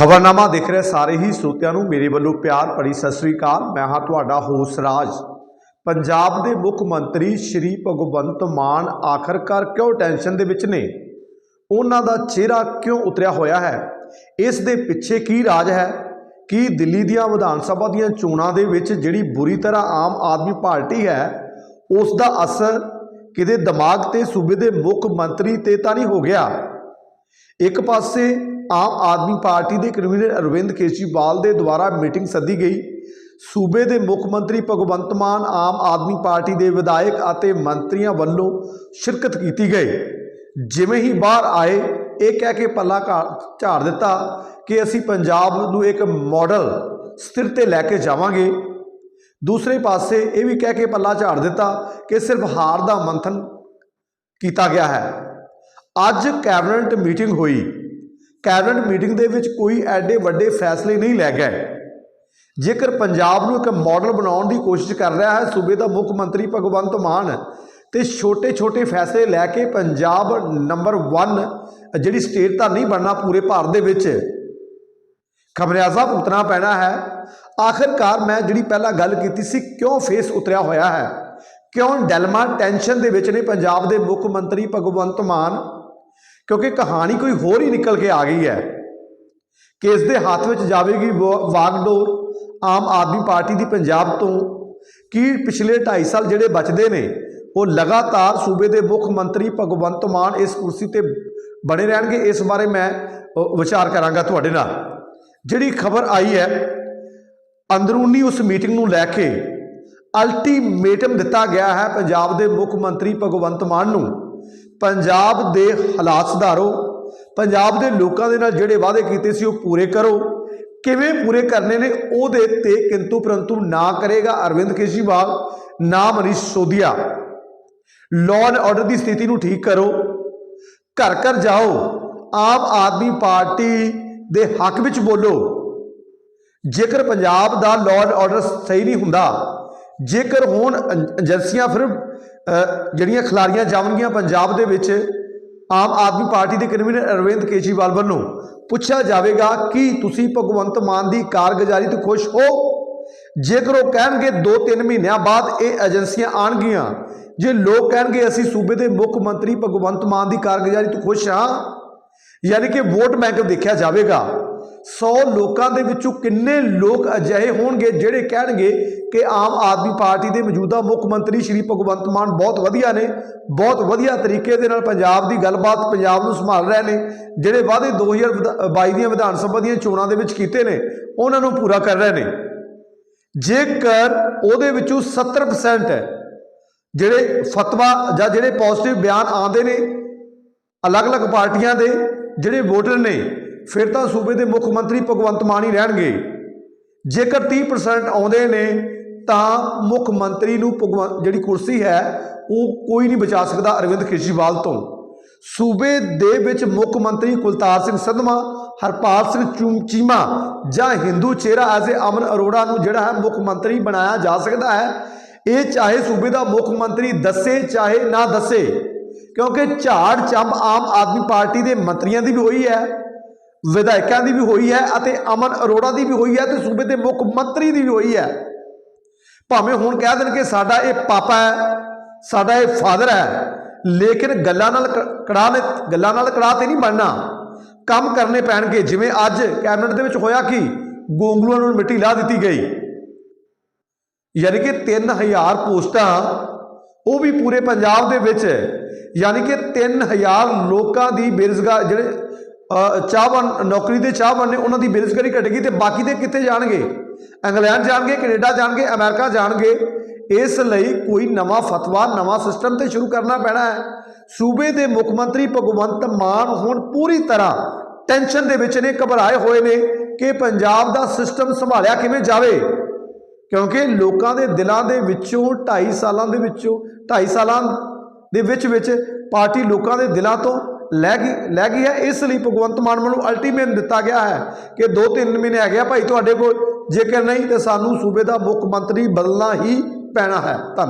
ਖਬਰਨਾਮਾ ਦੇਖ ਰਹੇ ਸਾਰੇ ਹੀ ਸਰੋਤਿਆਂ ਨੂੰ ਮੇਰੇ ਵੱਲੋਂ ਪਿਆਰ ਭਰੀ ਸਤਿ ਸ੍ਰੀ ਅਕਾਲ। ਮੈਂ ਹਾਂ ਤੁਹਾਡਾ ਹੋਸ ਰਾਜ। ਪੰਜਾਬ ਦੇ ਮੁੱਖ ਮੰਤਰੀ ਸ਼੍ਰੀ ਭਗਵੰਤ ਮਾਨ ਆਖਰਕਾਰ ਕਿਉਂ ਟੈਨਸ਼ਨ ਦੇ ਵਿੱਚ ਨੇ? ਉਹਨਾਂ ਦਾ ਚਿਹਰਾ ਕਿਉਂ ਉਤਰਿਆ ਹੋਇਆ ਹੈ? ਇਸ ਦੇ ਪਿੱਛੇ ਕੀ ਰਾਜ ਹੈ? ਕੀ ਦਿੱਲੀ ਦੀਆਂ ਵਿਧਾਨ ਸਭਾ ਦੀਆਂ ਚੋਣਾਂ ਦੇ ਵਿੱਚ ਜਿਹੜੀ ਬੁਰੀ ਤਰ੍ਹਾਂ ਆਮ ਆਦਮੀ ਪਾਰਟੀ ਹੈ, ਉਸ ਦਾ ਅਸਰ ਕਿਤੇ ਦਿਮਾਗ ਤੇ ਸੂਬੇ ਦੇ ਮੁੱਖ ਮੰਤਰੀ ਤੇ ਤਾਂ ਨਹੀਂ ਹੋ ਗਿਆ? ਇੱਕ ਪਾਸੇ ਆਮ ਆਦਮੀ ਪਾਰਟੀ ਦੇ ਕਨਵੀਨਰ ਅਰਵਿੰਦ ਕੇਜਰੀਵਾਲ ਦੇ ਦੁਆਰਾ ਮੀਟਿੰਗ ਸੱਦੀ ਗਈ। ਸੂਬੇ ਦੇ ਮੁੱਖ ਮੰਤਰੀ ਭਗਵੰਤ ਮਾਨ ਆਮ ਆਦਮੀ ਪਾਰਟੀ ਦੇ ਵਿਧਾਇਕ ਅਤੇ ਮੰਤਰੀਆਂ ਵੱਲੋਂ ਸ਼ਿਰਕਤ ਕੀਤੀ ਗਈ। ਜਿਵੇਂ ਹੀ ਬਾਹਰ ਆਏ, ਇਹ ਕਹਿ ਕੇ ਪੱਲਾ ਘਾ- ਝਾੜ ਦਿੱਤਾ ਕਿ ਅਸੀਂ ਪੰਜਾਬ ਨੂੰ ਇੱਕ ਮਾਡਲ ਸਥਿਰ ਤੇ ਲੈ ਕੇ ਜਾਵਾਂਗੇ। ਦੂਸਰੇ ਪਾਸੇ ਇਹ ਵੀ ਕਹਿ ਕੇ ਪੱਲਾ ਝਾੜ ਦਿੱਤਾ ਕਿ ਸਿਰਫ ਹਾਰ ਦਾ ਮੰਥਨ ਕੀਤਾ ਗਿਆ ਹੈ। ਅੱਜ ਕੈਬਨਿਟ ਮੀਟਿੰਗ ਹੋਈ। ਕੈਬਨਿਟ ਮੀਟਿੰਗ ਦੇ ਵਿੱਚ ਕੋਈ ਐਡੇ ਵੱਡੇ ਫੈਸਲੇ ਨਹੀਂ ਲੈ ਗਏ। ਜੇਕਰ ਪੰਜਾਬ ਨੂੰ ਇੱਕ ਮਾਡਲ ਬਣਾਉਣ ਦੀ ਕੋਸ਼ਿਸ਼ ਕਰ ਰਿਹਾ ਹੈ, ਸੂਬੇ ਦਾ ਮੁੱਖ ਮੰਤਰੀ ਭਗਵੰਤ ਮਾਨ ਤੇ ਛੋਟੇ-ਛੋਟੇ ਫੈਸਲੇ ਲੈ ਕੇ ਪੰਜਾਬ ਨੰਬਰ 1 ਜਿਹੜੀ ਸਟੇਟ ਤਾਂ ਨਹੀਂ ਬਣਨਾ ਪੂਰੇ ਭਾਰਤ ਦੇ ਵਿੱਚ। ਖਬਰਿਆਜ਼ਾ ਉਤਰਨਾ ਪੈਣਾ ਹੈ। ਆਖਿਰਕਾਰ ਮੈਂ ਜਿਹੜੀ ਪਹਿਲਾਂ ਗੱਲ ਕੀਤੀ ਸੀ, ਕਿਉਂ ਫੇਸ ਉਤਰਿਆ ਹੋਇਆ ਹੈ? ਕਿਉਂ ਡੈਲਮਾ ਟੈਨਸ਼ਨ ਦੇ ਵਿੱਚ ਨੇ ਪੰਜਾਬ ਦੇ ਮੁੱਖ ਮੰਤਰੀ ਭਗਵੰਤ ਮਾਨ? ਕਿਉਂਕਿ ਕਹਾਣੀ ਕੋਈ ਹੋਰ ਹੀ ਨਿਕਲ ਕੇ ਆ ਗਈ ਹੈ ਕਿ ਦੇ ਹੱਥ ਵਿੱਚ ਜਾਵੇਗੀ ਵਾ- ਵਾਗਡੋਰ, ਆਮ ਆਦਮੀ ਪਾਰਟੀ ਦੀ ਪੰਜਾਬ ਤੋਂ, ਕੀ ਪਿਛਲੇ 2.5 ਸਾਲ ਜਿਹੜੇ ਬਚਦੇ ਨੇ, ਉਹ ਲਗਾਤਾਰ ਸੂਬੇ ਦੇ ਮੁੱਖ ਮੰਤਰੀ ਭਗਵੰਤ ਮਾਨ ਇਸ ਕੁਰਸੀ ਤੇ ਬਣੇ ਰਹਿਣਗੇ। ਇਸ ਬਾਰੇ ਮੈਂ ਵਿਚਾਰ ਕਰਾਂਗਾ ਤੁਹਾਡੇ ਨਾਲ। ਜਿਹੜੀ ਖਬਰ ਆਈ ਹੈ, ਅੰਦਰੂਨੀ ਉਸ ਮੀਟਿੰਗ ਨੂੰ ਲੈ ਕੇ ਅਲਟੀਮੇਟਮ ਦਿੱਤਾ ਗਿਆ ਹੈ ਪੰਜਾਬ ਦੇ ਮੁੱਖ ਮੰਤਰੀ ਭਗਵੰਤ ਮਾਨ ਨੂੰ। ਪੰਜਾਬ ਦੇ ਹਾਲਾਤ ਸੁਧਾਰੋ, ਪੰਜਾਬ ਦੇ ਲੋਕਾਂ ਦੇ ਨਾਲ ਜਿਹੜੇ ਵਾਅਦੇ ਕੀਤੇ ਸੀ ਉਹ ਪੂਰੇ ਕਰੋ। ਕਿਵੇਂ ਪੂਰੇ ਕਰਨੇ ਨੇ ਉਹਦੇ ਤੇ ਕਿੰਤੂ ਪਰੰਤੂ ਨਾ ਕਰੇਗਾ ਅਰਵਿੰਦ ਕੇਜਰੀਵਾਲ, ਨਾ Manish Sodhia. Law and order ਦੀ ਸਥਿਤੀ ਨੂੰ ਠੀਕ ਕਰੋ। ਘਰ ਘਰ ਜਾਓ। ਆਮ ਆਦਮੀ ਪਾਰਟੀ ਦੇ ਹੱਕ ਵਿੱਚ ਬੋਲੋ। ਜੇਕਰ ਪੰਜਾਬ ਦਾ ਲਾਅ ਐਂਡ ਆਰਡਰ ਸਹੀ ਨਹੀਂ ਹੁੰਦਾ, ਜੇਕਰ ਹੁਣ ਏਜੰਸੀਆਂ ਫਿਰ ਜਿਹੜੀਆਂ ਖਿਲਾਰੀਆਂ ਜਾਵਣਗੀਆਂ ਪੰਜਾਬ ਦੇ ਵਿੱਚ, ਆਮ ਆਦਮੀ ਪਾਰਟੀ ਦੇ ਕਨਵੀਨਰ ਅਰਵਿੰਦ ਕੇਜਰੀਵਾਲ ਵੱਲੋਂ ਪੁੱਛਿਆ ਜਾਵੇਗਾ ਕਿ ਤੁਸੀਂ ਭਗਵੰਤ ਮਾਨ ਦੀ ਕਾਰਗੁਜ਼ਾਰੀ ਤੋਂ ਖੁਸ਼ ਹੋ? ਜੇਕਰ ਉਹ ਕਹਿਣਗੇ 2-3 ਮਹੀਨਿਆਂ ਬਾਅਦ ਇਹ ਏਜੰਸੀਆਂ ਆਣਗੀਆਂ ਜੇ ਲੋਕ ਕਹਿਣਗੇ ਅਸੀਂ ਸੂਬੇ ਦੇ ਮੁੱਖ ਮੰਤਰੀ ਭਗਵੰਤ ਮਾਨ ਦੀ ਕਾਰਗੁਜ਼ਾਰੀ ਤੋਂ ਖੁਸ਼ ਹਾਂ, ਯਾਨੀ ਕਿ ਵੋਟ ਬੈਂਕ ਦੇਖਿਆ ਜਾਵੇਗਾ। 100 ਲੋਕਾਂ ਦੇ ਵਿੱਚੋਂ ਕਿੰਨੇ ਲੋਕ ਅਜਿਹੇ ਹੋਣਗੇ ਜਿਹੜੇ ਕਹਿਣਗੇ ਕਿ ਆਮ ਆਦਮੀ ਪਾਰਟੀ ਦੇ ਮੌਜੂਦਾ ਮੁੱਖ ਮੰਤਰੀ ਸ਼੍ਰੀ ਭਗਵੰਤ ਮਾਨ ਬਹੁਤ ਵਧੀਆ ਨੇ, ਬਹੁਤ ਵਧੀਆ ਤਰੀਕੇ ਦੇ ਨਾਲ ਪੰਜਾਬ ਦੀ ਗੱਲਬਾਤ ਪੰਜਾਬ ਨੂੰ ਸੰਭਾਲ ਰਹੇ ਨੇ, ਜਿਹੜੇ ਵਾਅਦੇ 2022 ਦੀਆਂ ਵਿਧਾਨ ਸਭਾ ਦੀਆਂ ਚੋਣਾਂ ਦੇ ਵਿੱਚ ਕੀਤੇ ਨੇ, ਉਹਨਾਂ ਨੂੰ ਪੂਰਾ ਕਰ ਰਹੇ ਨੇ। ਜੇਕਰ ਉਹਦੇ ਵਿੱਚੋਂ 70% ਜਿਹੜੇ ਫਤਵਾ ਜਾਂ ਜਿਹੜੇ ਪੋਜ਼ਿਟਿਵ ਬਿਆਨ ਆਉਂਦੇ ਨੇ, ਅਲੱਗ-ਅਲੱਗ ਪਾਰਟੀਆਂ ਦੇ ਜਿਹੜੇ ਵੋਟਰ ਨੇ ਫਿਰ ਤਾਂ ਸੂਬੇ ਦੇ ਮੁੱਖ ਮੰਤਰੀ ਭਗਵੰਤ ਮਾਨ ਹੀ ਰਹਿਣਗੇ। ਜੇਕਰ 30% ਆਉਂਦੇ ਨੇ, ਤਾਂ ਮੁੱਖ ਮੰਤਰੀ ਨੂੰ ਭਗਵੰਤ ਜਿਹੜੀ ਕੁਰਸੀ ਹੈ, ਉਹ ਕੋਈ ਨਹੀਂ ਬਚਾ ਸਕਦਾ ਅਰਵਿੰਦ ਕੇਜਰੀਵਾਲ ਤੋਂ। ਸੂਬੇ ਦੇ ਵਿੱਚ ਮੁੱਖ ਮੰਤਰੀ ਕੁਲਤਾਰ ਸਿੰਘ ਸੰਧਮਾ, ਹਰਪਾਲ ਸਿੰਘ ਚੂ- ਚੀਮਾ ਜਾਂ ਹਿੰਦੂ ਚਿਹਰਾ ਐਜ਼ ਅਮਨ ਅਰੋੜਾ ਨੂੰ ਜਿਹੜਾ ਹੈ ਮੁੱਖ ਮੰਤਰੀ ਬਣਾਇਆ ਜਾ ਸਕਦਾ ਹੈ, ਇਹ ਚਾਹੇ ਸੂਬੇ ਦਾ ਮੁੱਖ ਮੰਤਰੀ ਦੱਸੇ ਚਾਹੇ ਨਾ ਦੱਸੇ, ਕਿਉਂਕਿ ਝਾੜ ਚੰਬ ਆਮ ਆਦਮੀ ਪਾਰਟੀ ਦੇ ਮੰਤਰੀਆਂ ਦੀ ਵੀ ਹੋਈ ਹੈ। ਵਿਧਾਇਕਾਂ ਦੀ ਵੀ ਹੋਈ ਹੈ ਅਤੇ ਅਮਨ ਅਰੋੜਾ ਦੀ ਵੀ ਹੋਈ ਹੈ ਤੇ ਸੂਬੇ ਦੇ ਮੁੱਖ ਮੰਤਰੀ ਦੀ ਵੀ ਹੋਈ ਹੈ। ਭਾਵੇਂ ਹੁਣ ਕਹਿ ਦੇਣ ਕਿ ਸਾਡਾ ਇਹ ਪਾਪਾ ਹੈ, ਸਾਡਾ ਇਹ ਫਾਦਰ ਹੈ, ਲੇਕਿਨ ਗੱਲਾਂ ਨਾਲ ਕ- ਕੜਾਹ ਨੇ, ਗੱਲਾਂ ਨਾਲ ਕੜਾਹ ਤੇ ਨਹੀਂ ਬਣਨਾ। ਕੰਮ ਕਰਨੇ ਪੈਣਗੇ, ਜਿਵੇਂ ਅੱਜ ਕੈਬਨਿਟ ਦੇ ਵਿੱਚ ਹੋਇਆ ਕਿ? ਗੋਂਗਲੂਆਂ ਨੂੰ ਮਿੱਟੀ ਲਾ ਦਿੱਤੀ ਗਈ। ਯਾਨੀ ਕਿ 3000 ਪੋਸਟਾਂ, ਉਹ ਵੀ ਪੂਰੇ ਪੰਜਾਬ ਦੇ ਵਿੱਚ, ਯਾਨੀ ਕਿ 3000 ਲੋਕਾਂ ਦੀ ਬੇਰੁਜ਼ਗਾਰ, ਜਿਹੜੇ ਚਾਹਵਾਨ ਨੌਕਰੀ ਦੇ ਚਾਹਵਾਨ ਨੇ ਉਹਨਾਂ ਦੀ ਬੇਰੁਜ਼ਗਾਰੀ ਘਟੇਗੀ ਤੇ ਬਾਕੀ ਦੇ ਕਿੱਥੇ ਜਾਣਗੇ? ਇੰਗਲੈਂਡ ਜਾਣਗੇ, ਕੈਨੇਡਾ ਜਾਣਗੇ, ਅਮਰੀਕਾ ਜਾਣਗੇ। ਇਸ ਲਈ ਕੋਈ ਨਵਾਂ ਫਤਵਾ, ਨਵਾਂ ਸਿਸਟਮ ਤੇ ਸ਼ੁਰੂ ਕਰਨਾ ਪੈਣਾ ਹੈ। ਸੂਬੇ ਦੇ ਮੁੱਖ ਮੰਤਰੀ ਭਗਵੰਤ ਮਾਨ ਹੁਣ ਪੂਰੀ ਤਰ੍ਹਾਂ ਟੈਨਸ਼ਨ ਦੇ ਵਿੱਚ ਨੇ, ਘਬਰਾਏ ਹੋਏ ਨੇ ਕਿ ਪੰਜਾਬ ਦਾ ਸਿਸਟਮ ਸੰਭਾਲਿਆ ਕਿਵੇਂ ਜਾਵੇ। ਕਿਉਂਕਿ ਲੋਕਾਂ ਦੇ ਦਿਲਾਂ ਦੇ ਵਿੱਚੋਂ 2.5 ਸਾਲਾਂ ਦੇ ਵਿੱਚੋਂ 2.5 ਸਾਲਾਂ ਦੇ ਵਿੱਚ ਵਿੱਚ ਪਾਰਟੀ ਲੋਕਾਂ ਦੇ ਦਿਲਾਂ ਤੋਂ ਲੈ ਗਈ ਲੈ ਗਈ ਹੈ। ਇਸ ਲਈ ਭਗਵੰਤ ਮਾਨ ਵੱਲੋਂ ਅਲਟੀਮੇਟ ਦਿੱਤਾ ਗਿਆ ਹੈ ਕਿ 2-3 ਮਹੀਨੇ ਹੈਗੇ ਆ ਭਾਈ ਤੁਹਾਡੇ ਕੋਲ। ਜੇਕਰ ਨਹੀਂ, ਤੇ ਸਾਨੂੰ ਸੂਬੇ ਦਾ ਮੁੱਖ ਮੰਤਰੀ ਬਦਲਣਾ ਹੀ ਪੈਣਾ ਹੈ। ਧੰਨਵਾਦ।